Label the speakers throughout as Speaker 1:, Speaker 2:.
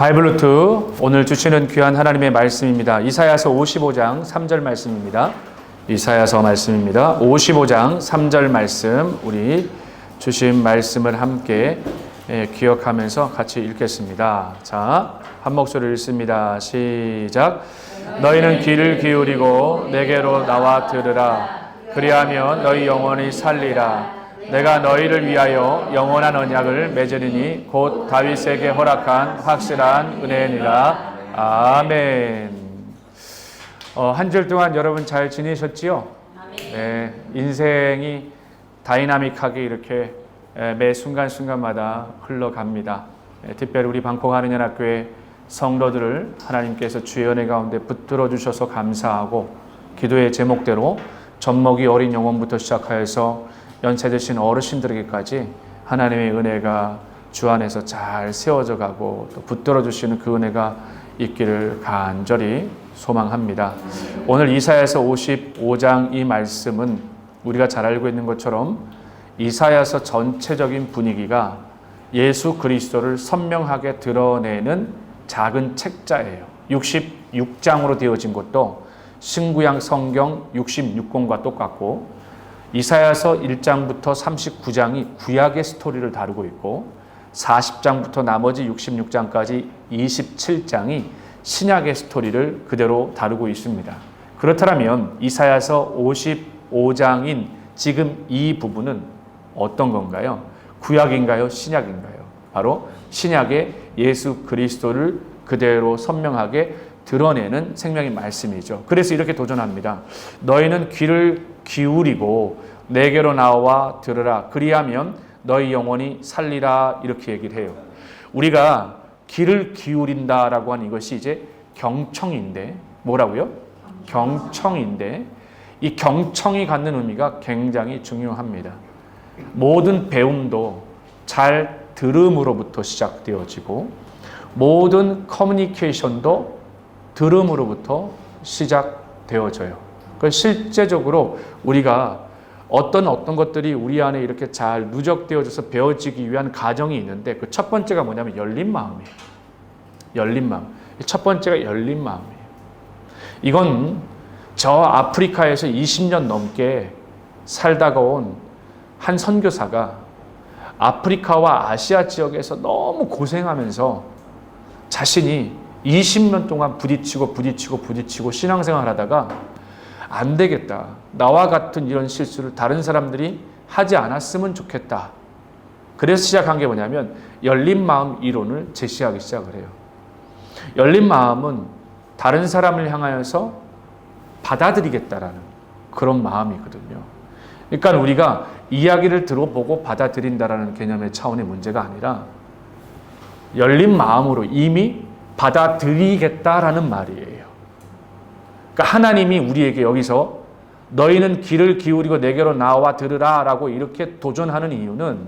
Speaker 1: 바이블루트 오늘 주시는 귀한 하나님의 말씀입니다. 이사야서 55장 3절 말씀입니다. 이사야서 말씀입니다. 55장 3절 말씀 우리 주신 말씀을 함께 예, 기억하면서 같이 읽겠습니다. 자, 한 목소리 읽습니다. 시작. 너희는 귀를 기울이고 내게로 나와 들으라. 그리하면 너희 영혼이 살리라. 내가 너희를 위하여 영원한 언약을 맺으리니 곧 다윗에게 허락한 확실한 은혜니라. 아멘. 어, 한줄 동안 여러분 잘 지내셨지요? 네, 인생이 다이나믹하게 이렇게 에, 매 순간순간마다 흘러갑니다. 에, 특별히 우리 방콕하는 연합교회 성도들을 하나님께서 주의 은혜 가운데 붙들어 주셔서 감사하고 기도의 제목대로 젖먹이 어린 영혼부터 시작하여서 연세 드신 어르신들에게까지 하나님의 은혜가 주 안에서 잘 세워져 가고 또 붙들어 주시는 그 은혜가 있기를 간절히 소망합니다. 오늘 이사야서 55장 이 말씀은 우리가 잘 알고 있는 것처럼 이사야서 전체적인 분위기가 예수 그리스도를 선명하게 드러내는 작은 책자예요. 66장으로 되어진 것도 신구약 성경 66권과 똑같고 이사야서 1장부터 39장이 구약의 스토리를 다루고 있고 40장부터 나머지 66장까지 27장이 신약의 스토리를 그대로 다루고 있습니다. 그렇다면 이사야서 55장인 지금 이 부분은 어떤 건가요? 구약인가요? 신약인가요? 바로 신약의 예수 그리스도를 그대로 선명하게 드러내는 생명의 말씀이죠. 그래서 이렇게 도전합니다. 너희는 귀를 기울이고 내게로 나와 들으라. 그리하면 너희 영혼이 살리라. 이렇게 얘기를 해요. 우리가 귀를 기울인다라고 하는 이것이 이제 경청인데 뭐라고요? 경청인데 이 경청이 갖는 의미가 굉장히 중요합니다. 모든 배움도 잘 들음으로부터 시작되어지고 모든 커뮤니케이션도 들음으로부터 시작되어져요. 그 실제적으로 우리가 어떤 어떤 것들이 우리 안에 이렇게 잘 누적되어져서 배워지기 위한 과정이 있는데 그 첫 번째가 뭐냐면 열린 마음이에요. 열린 마음. 첫 번째가 열린 마음이에요. 이건 저 아프리카에서 20년 넘게 살다가 온 한 선교사가 아프리카와 아시아 지역에서 너무 고생하면서 자신이 20년 동안 부딪히고 부딪히고 부딪히고 신앙생활 하다가 안 되겠다. 나와 같은 이런 실수를 다른 사람들이 하지 않았으면 좋겠다. 그래서 시작한 게 뭐냐면 열린 마음 이론을 제시하기 시작을 해요. 열린 마음은 다른 사람을 향하여서 받아들이겠다라는 그런 마음이거든요. 그러니까 우리가 이야기를 들어보고 받아들인다라는 개념의 차원의 문제가 아니라 열린 마음으로 이미 받아들이겠다라는 말이에요. 그러니까 하나님이 우리에게 여기서 너희는 귀를 기울이고 내게로 나와 들으라 라고 이렇게 도전하는 이유는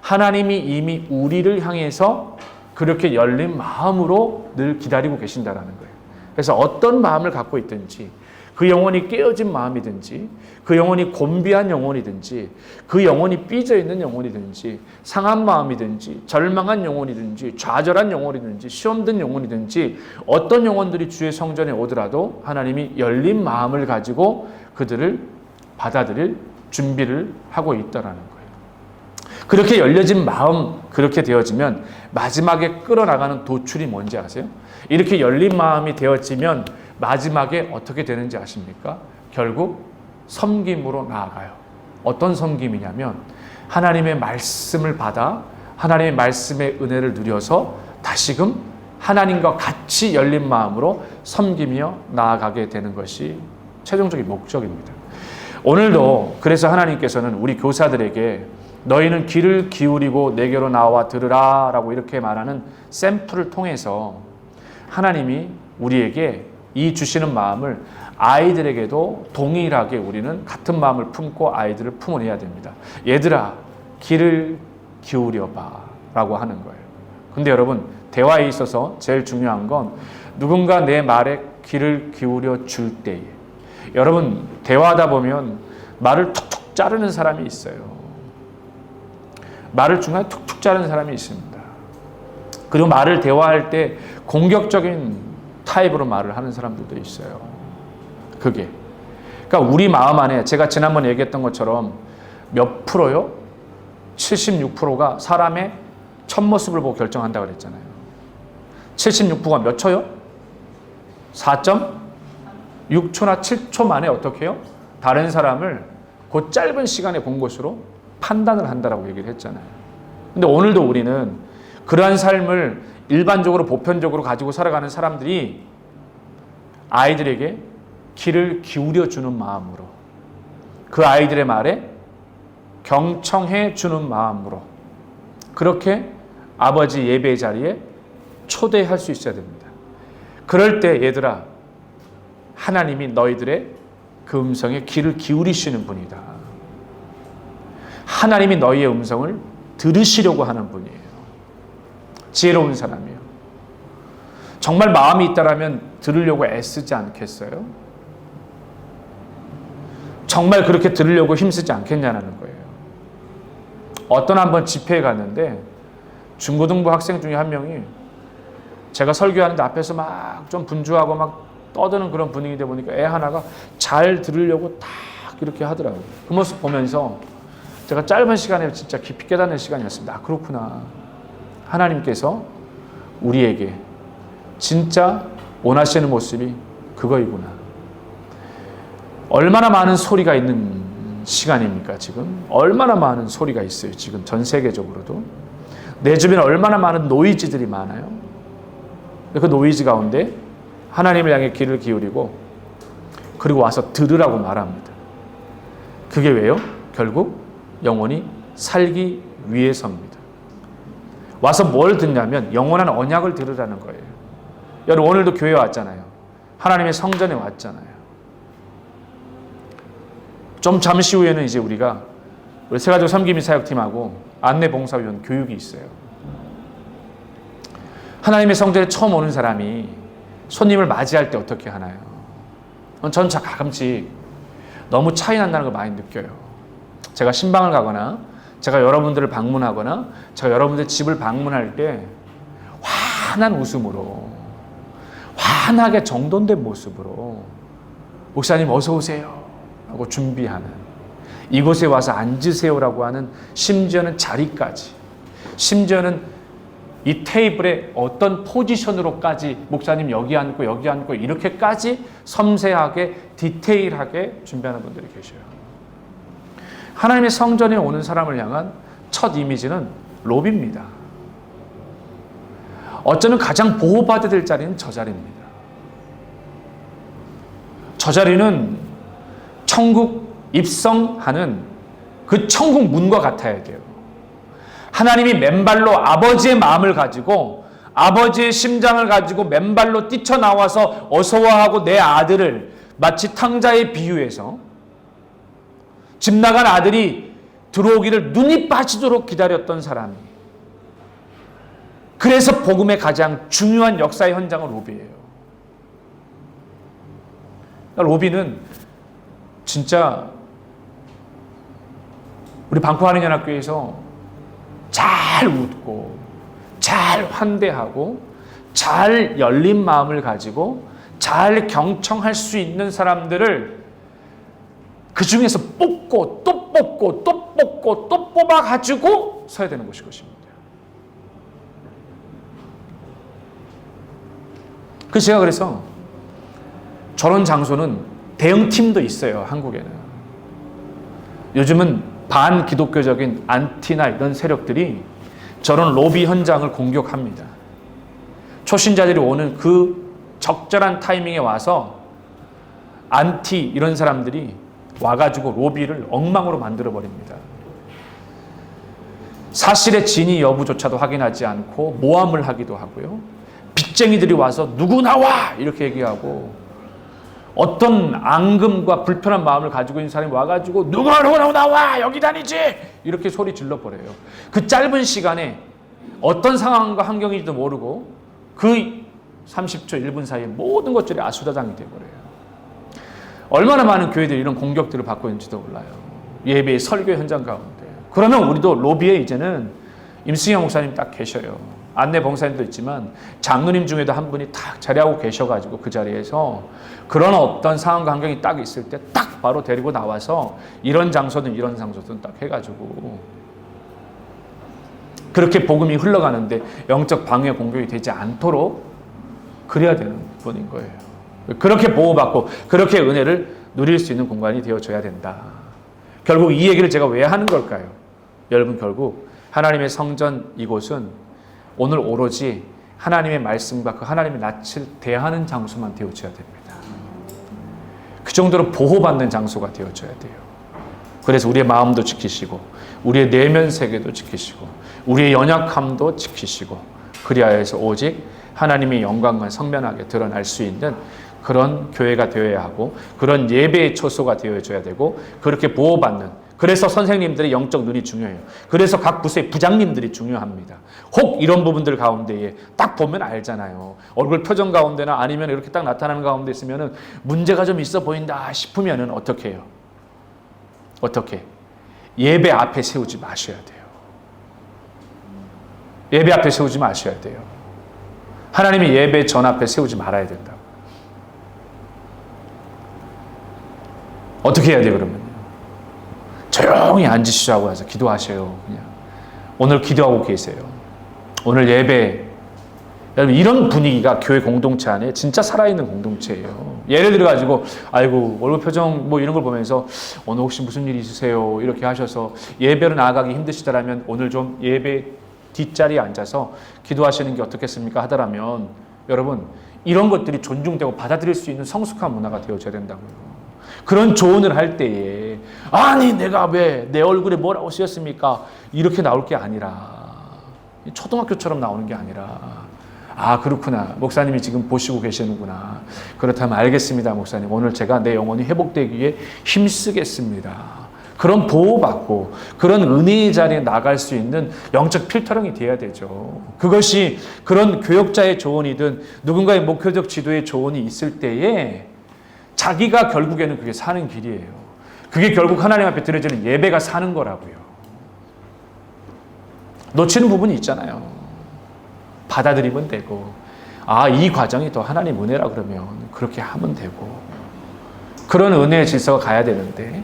Speaker 1: 하나님이 이미 우리를 향해서 그렇게 열린 마음으로 늘 기다리고 계신다라는 거예요. 그래서 어떤 마음을 갖고 있든지 그 영혼이 깨어진 마음이든지 그 영혼이 곤비한 영혼이든지 그 영혼이 삐져 있는 영혼이든지 상한 마음이든지 절망한 영혼이든지 좌절한 영혼이든지 시험 든 영혼이든지 어떤 영혼들이 주의 성전에 오더라도 하나님이 열린 마음을 가지고 그들을 받아들일 준비를 하고 있다라는 거예요. 그렇게 열려진 마음 그렇게 되어지면 마지막에 끌어나가는 도출이 뭔지 아세요? 이렇게 열린 마음이 되어지면 마지막에 어떻게 되는지 아십니까? 결국 섬김으로 나아가요. 어떤 섬김이냐면 하나님의 말씀을 받아 하나님의 말씀의 은혜를 누려서 다시금 하나님과 같이 열린 마음으로 섬기며 나아가게 되는 것이 최종적인 목적입니다. 오늘도 그래서 하나님께서는 우리 교사들에게 너희는 귀를 기울이고 내게로 나와 들으라 라고 이렇게 말하는 샘플을 통해서 하나님이 우리에게 이 주시는 마음을 아이들에게도 동일하게 우리는 같은 마음을 품고 아이들을 품어내야 됩니다. 얘들아, 귀를 기울여봐. 라고 하는 거예요. 근데 여러분, 대화에 있어서 제일 중요한 건 누군가 내 말에 귀를 기울여 줄 때에 여러분, 대화하다 보면 말을 툭툭 자르는 사람이 있어요. 말을 중간에 툭툭 자르는 사람이 있습니다. 그리고 말을 대화할 때 공격적인 타입으로 말을 하는 사람들도 있어요. 그게. 그러니까 우리 마음 안에 제가 지난번 얘기했던 것처럼 몇 프로요? 76%가 사람의 첫 모습을 보고 결정한다고 그랬잖아요. 76%가 몇 초요? 4.6초나 7초 만에 어떻게 해요? 다른 사람을 그 짧은 시간에 본 것으로 판단을 한다라고 얘기를 했잖아요. 근데 오늘도 우리는 그러한 삶을 일반적으로 보편적으로 가지고 살아가는 사람들이 아이들에게 귀를 기울여 주는 마음으로 그 아이들의 말에 경청해 주는 마음으로 그렇게 아버지 예배 자리에 초대할 수 있어야 됩니다. 그럴 때 얘들아 하나님이 너희들의 그 음성에 귀를 기울이시는 분이다. 하나님이 너희의 음성을 들으시려고 하는 분이에요. 지혜로운 사람이에요. 정말 마음이 있다라면 들으려고 애쓰지 않겠어요? 정말 그렇게 들으려고 힘쓰지 않겠냐는 거예요. 어떤 한 번 집회에 갔는데 중고등부 학생 중에 한 명이 제가 설교하는데 앞에서 막 좀 분주하고 막 떠드는 그런 분위기다 보니까 애 하나가 잘 들으려고 딱 이렇게 하더라고요. 그 모습 보면서 제가 짧은 시간에 진짜 깊이 깨닫는 시간이었습니다. 아, 그렇구나. 하나님께서 우리에게 진짜 원하시는 모습이 그거이구나. 얼마나 많은 소리가 있는 시간입니까, 지금? 얼마나 많은 소리가 있어요, 지금 전 세계적으로도. 내 주변에 얼마나 많은 노이즈들이 많아요. 그 노이즈 가운데 하나님을 향해 귀를 기울이고 그리고 와서 들으라고 말합니다. 그게 왜요? 결국 영혼이 살기 위해서입니다. 와서 뭘 듣냐면 영원한 언약을 들으라는 거예요. 여러분 오늘도 교회 왔잖아요. 하나님의 성전에 왔잖아요. 좀 잠시 후에는 이제 우리가 우리 세가족 섬김이 사역팀하고 안내봉사위원 교육이 있어요. 하나님의 성전에 처음 오는 사람이 손님을 맞이할 때 어떻게 하나요? 전 가끔씩 너무 차이 난다는 걸 많이 느껴요. 제가 신방을 가거나 제가 여러분들을 방문하거나 제가 여러분들 집을 방문할 때 환한 웃음으로 환하게 정돈된 모습으로 목사님 어서 오세요 하고 준비하는 이곳에 와서 앉으세요라고 하는 심지어는 자리까지 심지어는 이 테이블에 어떤 포지션으로까지 목사님 여기 앉고 여기 앉고 이렇게까지 섬세하게 디테일하게 준비하는 분들이 계셔요. 하나님의 성전에 오는 사람을 향한 첫 이미지는 로비입니다. 어쩌면 가장 보호받아야 될 자리는 저 자리입니다. 저 자리는 천국 입성하는 그 천국 문과 같아야 돼요. 하나님이 맨발로 아버지의 마음을 가지고 아버지의 심장을 가지고 맨발로 뛰쳐나와서 어서와 하고 내 아들을 마치 탕자에 비유해서 집 나간 아들이 들어오기를 눈이 빠지도록 기다렸던 사람이 그래서 복음의 가장 중요한 역사의 현장은 로비예요. 그러니까 로비는 진짜 우리 방코하는 연합교회에서 잘 웃고 잘 환대하고 잘 열린 마음을 가지고 잘 경청할 수 있는 사람들을 그 중에서 뽑고 또 뽑고 또 뽑고 또 뽑아 가지고 서야 되는 것이 것입니다. 그 제가 그래서 저런 장소는 대형 팀도 있어요 한국에는. 요즘은 반기독교적인 안티나 이런 세력들이 저런 로비 현장을 공격합니다. 초신자들이 오는 그 적절한 타이밍에 와서 안티 이런 사람들이 와가지고 로비를 엉망으로 만들어 버립니다. 사실의 진위 여부조차도 확인하지 않고 모함을 하기도 하고요. 빚쟁이들이 와서 누구 나와 이렇게 얘기하고 어떤 앙금과 불편한 마음을 가지고 있는 사람이 와가지고 누가 누가 나와 여기 다니지 이렇게 소리 질러버려요. 그 짧은 시간에 어떤 상황과 환경인지도 모르고 그 30초 1분 사이에 모든 것들이 아수다장이 되어버려요. 얼마나 많은 교회들이 이런 공격들을 받고 있는지도 몰라요. 예배의 설교 현장 가운데. 그러면 우리도 로비에 이제는 임승영 목사님 딱 계셔요. 안내 봉사님도 있지만 장로님 중에도 한 분이 딱 자리하고 계셔가지고 그 자리에서 그런 어떤 상황 환경이 딱 있을 때 딱 바로 데리고 나와서 이런 장소든 이런 장소든 딱 해가지고 그렇게 복음이 흘러가는데 영적 방해 공격이 되지 않도록 그래야 되는 분인 거예요. 그렇게 보호받고 그렇게 은혜를 누릴 수 있는 공간이 되어줘야 된다. 결국 이 얘기를 제가 왜 하는 걸까요? 여러분 결국 하나님의 성전 이곳은 오늘 오로지 하나님의 말씀과 그 하나님의 낯을 대하는 장소만 되어줘야 됩니다. 그 정도로 보호받는 장소가 되어줘야 돼요. 그래서 우리의 마음도 지키시고 우리의 내면 세계도 지키시고 우리의 연약함도 지키시고 그리하여서 오직 하나님의 영광만 성면하게 드러날 수 있는 그런 교회가 되어야 하고 그런 예배의 초소가 되어줘야 되고 그렇게 보호받는 그래서 선생님들의 영적 눈이 중요해요. 그래서 각 부서의 부장님들이 중요합니다. 혹 이런 부분들 가운데에 딱 보면 알잖아요. 얼굴 표정 가운데나 아니면 이렇게 딱 나타나는 가운데 있으면은 문제가 좀 있어 보인다 싶으면은 어떻게 해요? 어떻게? 예배 앞에 세우지 마셔야 돼요. 예배 앞에 세우지 마셔야 돼요. 하나님의 예배 전 앞에 세우지 말아야 된다. 어떻게 해야 돼요, 그러면? 조용히 앉으시자고 해서 기도하셔요, 그냥. 오늘 기도하고 계세요. 오늘 예배, 여러분, 이런 분위기가 교회 공동체 안에 진짜 살아있는 공동체예요. 예를 들어 가지고, 아이고, 얼굴 표정 뭐 이런 걸 보면서, 오늘 혹시 무슨 일 있으세요? 이렇게 하셔서 예배로 나아가기 힘드시다라면 오늘 좀 예배 뒷자리에 앉아서 기도하시는 게 어떻겠습니까? 하더라면, 여러분, 이런 것들이 존중되고 받아들일 수 있는 성숙한 문화가 되어져야 된다고요. 그런 조언을 할 때에 아니 내가 왜 내 얼굴에 뭐라고 쓰였습니까? 이렇게 나올 게 아니라 초등학교처럼 나오는 게 아니라 아 그렇구나. 목사님이 지금 보시고 계시는구나. 그렇다면 알겠습니다 목사님. 오늘 제가 내 영혼이 회복되기 위해 힘쓰겠습니다. 그런 보호받고 그런 은혜의 자리에 나갈 수 있는 영적 필터링이 돼야 되죠. 그것이 그런 교역자의 조언이든 누군가의 목표적 지도의 조언이 있을 때에 자기가 결국에는 그게 사는 길이에요. 그게 결국 하나님 앞에 드려지는 예배가 사는 거라고요. 놓치는 부분이 있잖아요. 받아들이면 되고, 아, 이 과정이 더 하나님 은혜라 그러면 그렇게 하면 되고, 그런 은혜의 질서가 가야 되는데,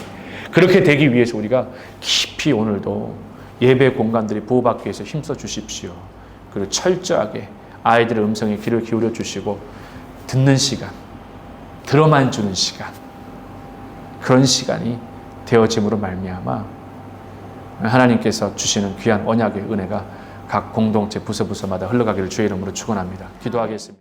Speaker 1: 그렇게 되기 위해서 우리가 깊이 오늘도 예배 공간들이 보호받기 위해서 힘써 주십시오. 그리고 철저하게 아이들의 음성에 귀를 기울여 주시고, 듣는 시간, 들어만 주는 시간 그런 시간이 되어짐으로 말미암아 하나님께서 주시는 귀한 언약의 은혜가 각 공동체 부서 부서마다 흘러가기를 주의 이름으로 축원합니다. 기도하겠습니다.